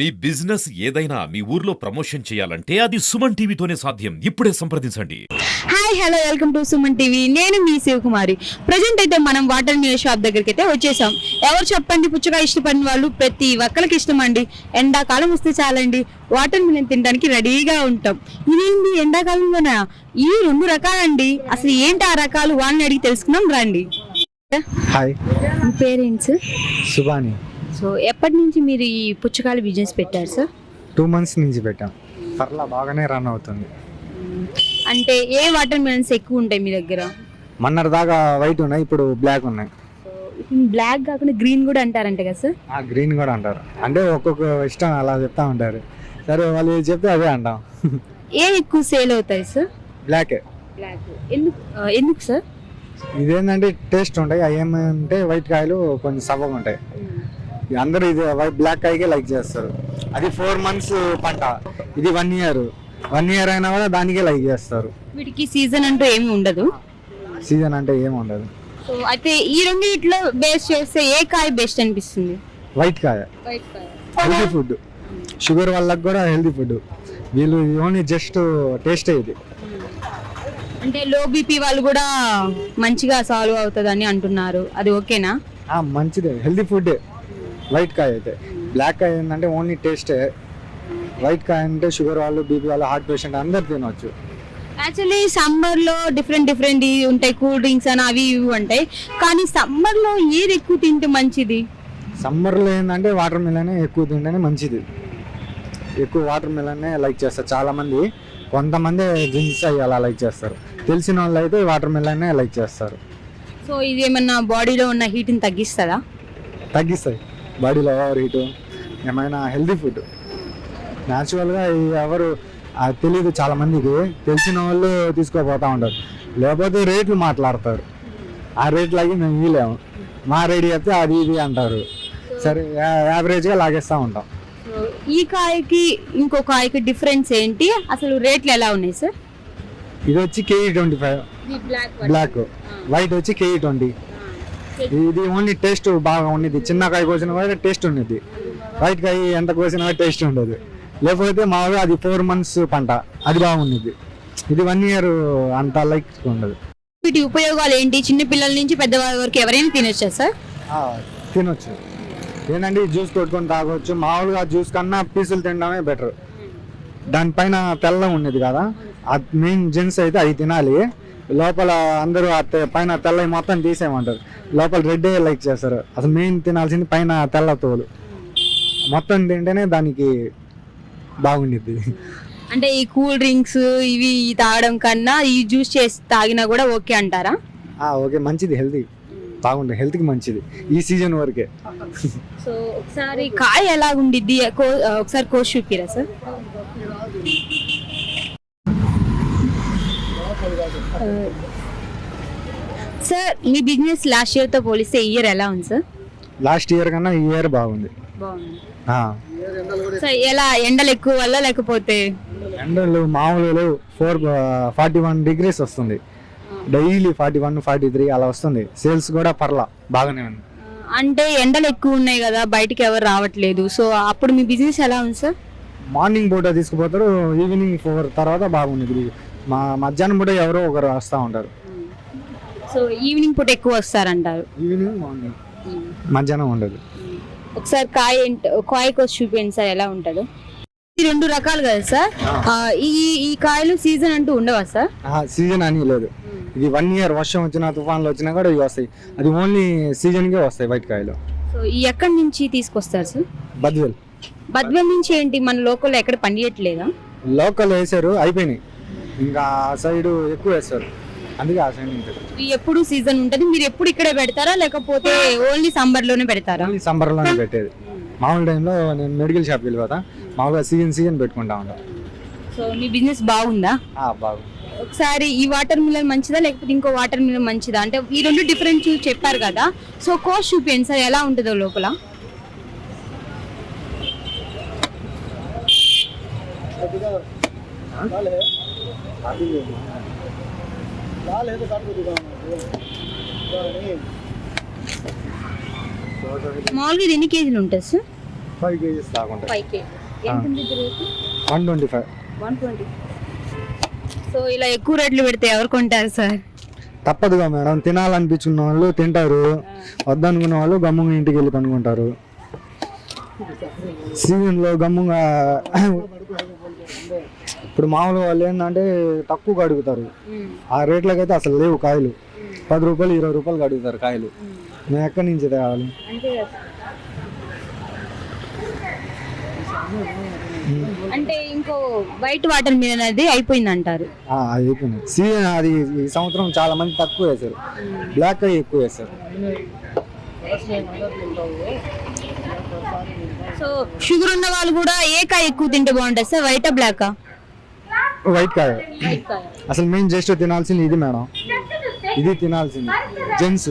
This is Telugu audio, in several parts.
మీ బిజినెస్ ఏదైనా మీ ఊర్లో ప్రమోషన్ చేయాలంటే అది సుమన్ టీవీతోనే సాధ్యం. ఇప్పుడే సంప్రదించండి. Hi hello welcome to Suman TV. నేను మీ శివకుమారి. ప్రజెంట్ అయితే మనం వాటర్ మిల్ షాప్ దగ్గరికి అయితే వచ్చేసాం. ఎవరు చెప్పండి? పుచ్చగా ఇష్టపడిన వాళ్ళు ప్రతి ఒక్కరికి ఇష్టం అండి ఎండాకాలం వస్తే చాలండి. వాటర్ మిలన్ తినడానికి రెడీగా ఉంటాం. ఇదేంటి? ఎండాకాలంలోనా? ఈ రెండు రకాలండి. అసలు ఏంటి ఆ రకాలు? వాళ్ళని అడిగి తెలుసుకుందాం రండి. హాయ్. మీ పేరెంట్స్ సుబాని. సో ఎప్పటి నుంచి మీరు ఈ పుచ్చకాయల బిజినెస్ పెట్టారు సార్ టూ మంత్స్ నుంచి పెట్టాం. పర్లా బాగానే రన్ అవుతుంది. అంటే ఏ వాటర్ మిలన్స్ ఎక్కువ ఉంటాయి మీ దగ్గర? మొన్నటి దాకా వైట్ ఉన్నాయి ఇప్పుడు బ్లాక్ ఉన్నాయి. బ్లాక్ కాకుండా గ్రీన్ కూడా అంటారంట కదా సార్ ఆ గ్రీన్ కూడా అంటారు. అంటే ఒక్కొక్క ఇష్టం అలా చెప్తా ఉంటారు. సరే వాళ్ళు ఏది చెప్తే అదే అంటాం. ఏ ఎక్కువ సేల్ అవుతాయి సార్ బ్లాకే బ్లాక్ ఎందుకు ఎందుకు సార్ ఇదేంటంటే టేస్ట్ ఉంటాయి అవి ఏమంటే వైట్ కాయలు కొంచెం సవ్వగా ఉంటాయి. అందరూ ఇది వైట్ బ్లాక్ కాయకే లైక్ చేస్తారు. అది ఫోర్ మంత్స్ పంట. ఇది వన్ ఇయర్ వన్ ఇయర్ అయినా కూడా దానికే లైక్ చేస్తారు. వీటికి సీజన్ అంటూ ఏమి ఉండదు. సీజన్ అంటే ఏమి ఉండదు. సో అయితే ఈ రెండిట్లో బేస్ చేస్తే ఏ కాయ బెస్ట్ అనిపిస్తుంది? వైట్ కాయ. హెల్తీ ఫుడ్ షుగర్ వాళ్ళకి కూడా హెల్తీ ఫుడ్ వీళ్ళు ఓన్లీ జస్ట్ టేస్ట్ ఇది. అంటే లో బీపీ వాళ్ళు కూడా మంచిగా సాల్వ్ అవుతుంది అని అంటున్నారు. అది ఓకేనా మంచిదే. హెల్తీ ఫుడ్ వైట్ కాయ అయితే. బ్లాక్ కాయ ఏంటంటే ఓన్లీ టేస్టే. వైట్ కాయ అంటే షుగర్ వాళ్ళు బీపీ వాళ్ళు హార్ట్ పేషెంట్ అందరు తినవచ్చు యాక్చువల్లీ సమ్మర్లో డిఫరెంట్ డిఫరెంట్ ఉంటాయి కూల్ డ్రింక్స్ అని అవి ఇవి ఉంటాయి. కానీ సమ్మర్లో ఏది ఎక్కువ తింటే మంచిది? సమ్మర్లో ఏంటంటే వాటర్ మిలనే ఎక్కువ తింటేనే మంచిది. ఎక్కువ వాటర్ మిలనే లైక్ చేస్తారు చాలామంది. కొంతమంది డ్రింక్స్ అవి అలా లైక్ చేస్తారు. తెలిసిన వాళ్ళు అయితే వాటర్ మిలనే లైక్ చేస్తారు. సో ఇది ఏమన్నా బాడీలో ఉన్న హీట్ని తగ్గిస్తుందా? తగ్గిస్తాయి. బాడీలో ఓవర్ హీట్ ఏమైనా హెల్తీ ఫుడ్? న్యాచురల్గా ఎవరు తెలియదు చాలా మందికి. తెలిసిన వాళ్ళు తీసుకోపోతా ఉంటారు. లేకపోతే రేట్లు మాట్లాడతారు. ఆ రేట్లకి మేము ఇవ్వలేము మా రేట్ చెప్తే అది ఇది అంటారు. సరే యావరేజ్గా లాగేస్తూ ఉంటాం. ఈ కాయకి ఇంకో కాయకి డిఫరెన్స్ ఏంటి? అసలు రేట్లు ఎలా ఉన్నాయి సార్ ఇది వచ్చి kg twenty five black white వచ్చి కేజీ ట్వంటీ ఇది ఓన్లీ టేస్ట్ బాగా ఉన్నది. చిన్న కాయ కోసిన కూడా టేస్ట్ ఉన్నది. వైట్ కాయ ఎంత కోసినా టేస్ట్ ఉండదు. లేకపోతే మామూలుగా అది ఫోర్ మంత్స్ పంట. అది బాగున్నది. ఇది వన్ ఇయర్ అంత లైక్ ఉండదు. వీటి ఉపయోగాలు ఏంటి? చిన్న పిల్లల నుంచి పెద్దవాళ్ళ వరకు ఎవరైనా తినొచ్చా సార్? తినొచ్చు. ఏంటంటే జ్యూస్ కొట్టుకొని తాగొచ్చు. మామూలుగా జ్యూస్ కన్నా పీసులు తినడమే బెటర్ దానిపైన తెల్ల ఉన్నది కదా. మెయిన్ జెన్స్ అయితే అవి తినాలి. లోపల అందరూ పైన తెల్ల మొత్తం తీసేయమంటారు. లోపల రెడ్ లైక్ చేస్తారు. అసలు మెయిన్ తినాల్సింది పైన తెల్ల తోలు. మొత్తం తింటేనే దానికి బాగుండిద్ది. అంటే ఈ కూల్ డ్రింక్స్ ఇవి తాగడం కన్నా ఈ జ్యూస్ చేసి తాగినా కూడా ఓకే అంటారా? ఆ, ఓకే. మంచిది హెల్తీ. బాగుంటుంది హెల్త్కి మంచిది. ఈ సీజన్ వరకే. సో ఒకసారి కాయ ఎలా ఉండిద్ది ఒకసారి కోసి చూపిరా సార్. సార్ మీ బిజినెస్ లాస్ట్ ఇయర్తో పోలిస్తే ఈ ఇయర్ ఎలా ఉంది సార్ లాస్ట్ ఇయర్ కన్నా ఈ ఇయర్ బాగుంది. బాగుంది. ఆ. సార్ ఎలా ఎండలు ఎక్కువ వల్ల లేకపోతే? ఎండలు మామూలు ఫోర్ ఫార్టీ వన్ డిగ్రీస్ వస్తుంది. Daily forty one forty three అలా వస్తుంది. సేల్స్ కూడా పర్లా బాగానే ఉంది. అంటే ఎండలు ఎక్కువ ఉన్నాయి కదా బయటికి ఎవరు రావట్లేదు. సో అప్పుడు మీ బిజినెస్ ఎలా ఉంది సార్ మార్నింగ్ పూట తీసుకుపోతారు ఈవినింగ్ ఫోర్ తర్వాత బాగుంది. మా మధ్యాహ్నం పూట ఎవరో ఒకరు వస్తూ ఉంటారు. సో ఈవినింగ్ పూట ఎక్కువ వస్తారంటారు. Evening morning. మధ్యాహ్నం ఉండదు. ఒకసారి కాయ కాయ కోసి చూపించండి సార్ ఎలా ఉంటుందో. ఈ రెండు రకాలు కదా సార్? ఈ ఈ కాయలు సీజన్ అంటూ ఉండవా సార్? సీజన్ అని లేదు. ఇది వన్ ఇయర్ వర్షం వచ్చినా తుఫాన్లు వచ్చినా కూడా ఇవి వస్తాయి. అది ఓన్లీ సీజన్కే వస్తాయి వైట్ కాయలు. సో ఈ ఎక్కడి నుంచి తీసుకొస్తారు సార్? బద్వెల్. బద్వేల్ నుంచి ఏంటి? మన లోకల్లో ఎక్కడ పండియట్లేదా? లోకల్ వేసారు అయిపోయినాయి. ఇంకా ఆ సైడ్ ఎక్కువ వేస్తారు. అందుకే ఆ సైడ్ ఉంటుంది ఇవి ఎప్పుడు సీజన్ ఉంటుంది? మీరు ఎప్పుడు ఇక్కడే పెడతారా? లేకపోతే ఓన్లీ సమ్మర్లోనే పెడతారా? ఓన్లీ సమ్మర్లోనే పెట్టేది. మామూలు టైంలో నేను మెడికల్ షాప్కి వెళ్ళిపోతా. మామూలుగా సీజన్ సీజన్ పెట్టుకుంటా ఉంటాను సో మీ బిజినెస్ బాగుందా? బాగు ఒకసారి ఈ వాటర్ మిలన్ మంచిదా? లేకపోతే ఇంకో వాటర్ మిలన్ మంచిదా? అంటే ఈ రెండు డిఫరెంట్ చూసి చెప్పారు కదా. సో కోస్ట్ చూపించండి సార్ ఎలా ఉంటుందో లోపల? మామూలుగా ఇది ఎన్ని కేజీలు ఉంటుంది సార్ ఫైవ్ కేజీస్ దాకుంటాయి ఫైవ్ కే ఎంత ఉంది ఇది rate? One twenty five. One twenty. So ఇలా ఎక్కువ రేట్లు పెడితే ఎవరు కొంటారు సార్ తప్పదుగా మేడం. తినాలనిపించుకున్న వాళ్ళు తింటారు. వద్దనుకున్న వాళ్ళు గమ్ముగా ఇంటికి వెళ్ళి పనుకుంటారు సీజన్లో గమ్ముగా ఇప్పుడు మామూలుగా వాళ్ళు ఏంటంటే తక్కువగా అడుగుతారు. ఆ రేట్లకి అయితే అసలు లేవు కాయలు. పది రూపాయలు ఇరవై రూపాయలకి అడుగుతారు కాయలు. మేము ఎక్కడి నుంచి తేవాలి? అంటే ఇంకో వైట్ వాటర్ మీద అనేది అయిపోయింది అంటారు అది అయిపోయింది. సీజన్ అది ఈ సంవత్సరం చాలా మంది తక్కువ వేశారు బ్లాక్ ఎక్కువ వేశారు సో షుగర్ ఉన్న వాళ్ళు కూడా ఏ కాయ ఎక్కువ తింటే బాగుంటుంది? సార్ వైటా బ్లాకా వైట్ కాయ. అసలు మేము జస్ట్ తినాల్సింది ఇది మేడం. ఇది తినాల్సింది. జెంట్స్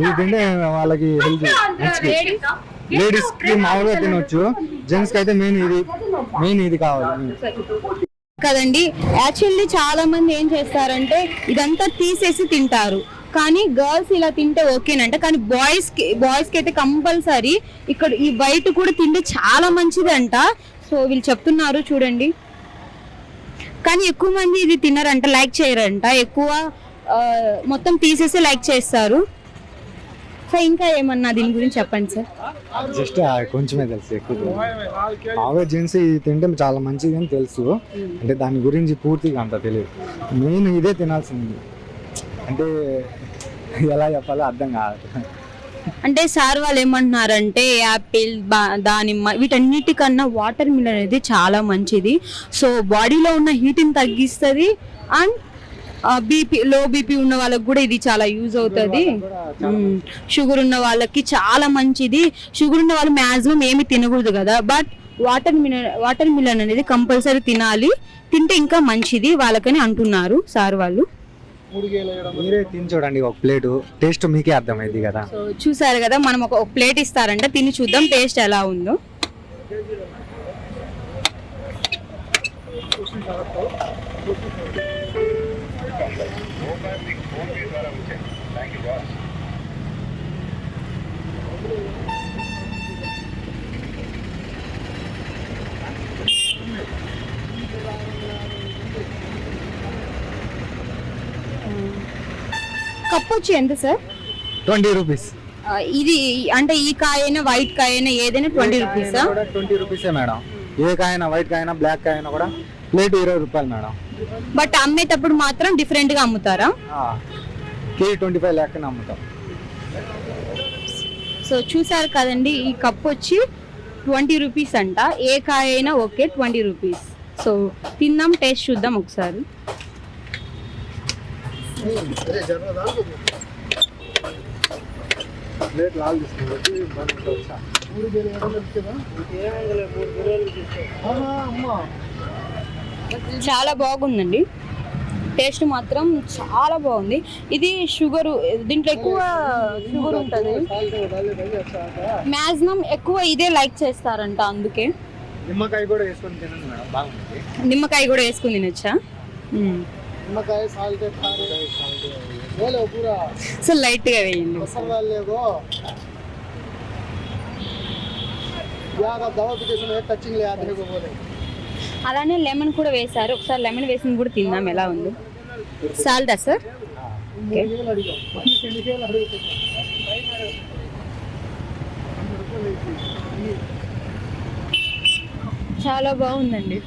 ఇది తింటే వాళ్ళకి హెల్తీ లేడీస్కి మామూలుగా తినొచ్చు. జెంట్స్కి అయితే మెయిన్ ఇది మెయిన్ ఇది కావాలి. కదండి యాక్చువల్లీ చాలా మంది ఏం చేస్తారంటే ఇదంతా తీసేసి తింటారు. కానీ గర్ల్స్ ఇలా తింటే ఓకేనంట. కానీ బాయ్స్కి బాయ్స్కి అయితే కంపల్సరీ ఇక్కడ ఈ వైట్ కూడా తింటే చాలా మంచిదంట. సో వీళ్ళు చెప్తున్నారు చూడండి. కానీ ఎక్కువ మంది ఇది తినరంట లైక్ చేయరంట. ఎక్కువ మొత్తం తీసేసి లైక్ చేస్తారు. సో ఇంకా ఏమన్నా దీని గురించి చెప్పండి సార్. జస్ట్ కొంచెమే తెలుసు ఎక్కువ జెంట్స్ ఇది తింటే చాలా మంచిది అని తెలుసు అంటే దాని గురించి పూర్తిగా అంత తెలియదు. మెయిన్ ఇదే తినాల్సింది. అంటే ఎలా చెప్పాలో అర్థం కాదు. అంటే సార్ వాళ్ళు ఏమంటున్నారంటే యాపిల్ దానిమ్మ వీటన్నిటికన్నా వాటర్ మిలన్ అనేది చాలా మంచిది. సో బాడీలో ఉన్న హీట్ని తగ్గిస్తుంది అండ్ బీపీ లో బీపీ ఉన్న వాళ్ళకి కూడా ఇది చాలా యూజ్ అవుతుంది. షుగర్ ఉన్న వాళ్ళకి చాలా మంచిది. షుగర్ ఉన్న వాళ్ళు మ్యాక్సిమం ఏమి తినకూడదు కదా. But watermelon watermelon అనేది కంపల్సరీ తినాలి. తింటే ఇంకా మంచిది వాళ్ళకని అంటున్నారు సార్ వాళ్ళు. మీరే తిని చూడండి ఒక ప్లేట్. టేస్ట్ మీకే అర్థమైంది కదా. సో చూసారు కదా మనం ఒక ప్లేట్ ఇస్తారంట. తిని చూద్దాం టేస్ట్ ఎలా ఉందో. కప్ వచ్చి ఎంత సార్ ట్వంటీ రూపీస్. ఇది అంటే ఈ కాయైనా వైట్ కాయైనా ఏదైనా ట్వంటీ రూపీసా? ట్వంటీ రూపీసే మేడం. ఏ కాయనా వైట్ కాయనా బ్లాక్ కాయనా కూడా ప్లేట్ ఇరవై రూపాయలు మేడం. బట్ అమ్మేటప్పుడు మాత్రం డిఫరెంట్గా అమ్ముతారా కేజీ ట్వంటీ ఫైవ్ ల్యాక్ అమ్ముతాం. సో చూసారు కదండి ఈ కప్ వచ్చి ట్వంటీ రూపీస్ అంట. ఏ కాయ అయినా ఓకే ట్వంటీ రూపీస్. సో తిందాం టేస్ట్ చూద్దాం ఒకసారి. ప్లేట్ లాల్ తీసుకుంటే చాలా బాగుందండి. టేస్ట్ మాత్రం చాలా బాగుంది. ఇది షుగర్ దీంట్లో ఎక్కువ షుగర్ ఉంటుంది. మ్యాక్సిమం ఎక్కువ ఇదే లైక్ చేస్తారంట అందుకే. నిమ్మకాయ కూడా వేసుకొని తినండి మేడం బాగుంది నిమ్మకాయ కూడా వేసుకుని తినొచ్చా. నిమ్మకాయ సాల్ట్ వేలే పూరా సో లైట్గా వేయండి. అసలు వాళ్ళేగో యాద దవ అప్లికేషన్ టచింగ్ లేదు అదే పోలే. అలానే లెమన్ కూడా వేశారు. ఒకసారి లెమన్ వేసింది కూడా తిందాం ఎలా ఉందో? సాల్దా సార్? చాలా బాగుందండి.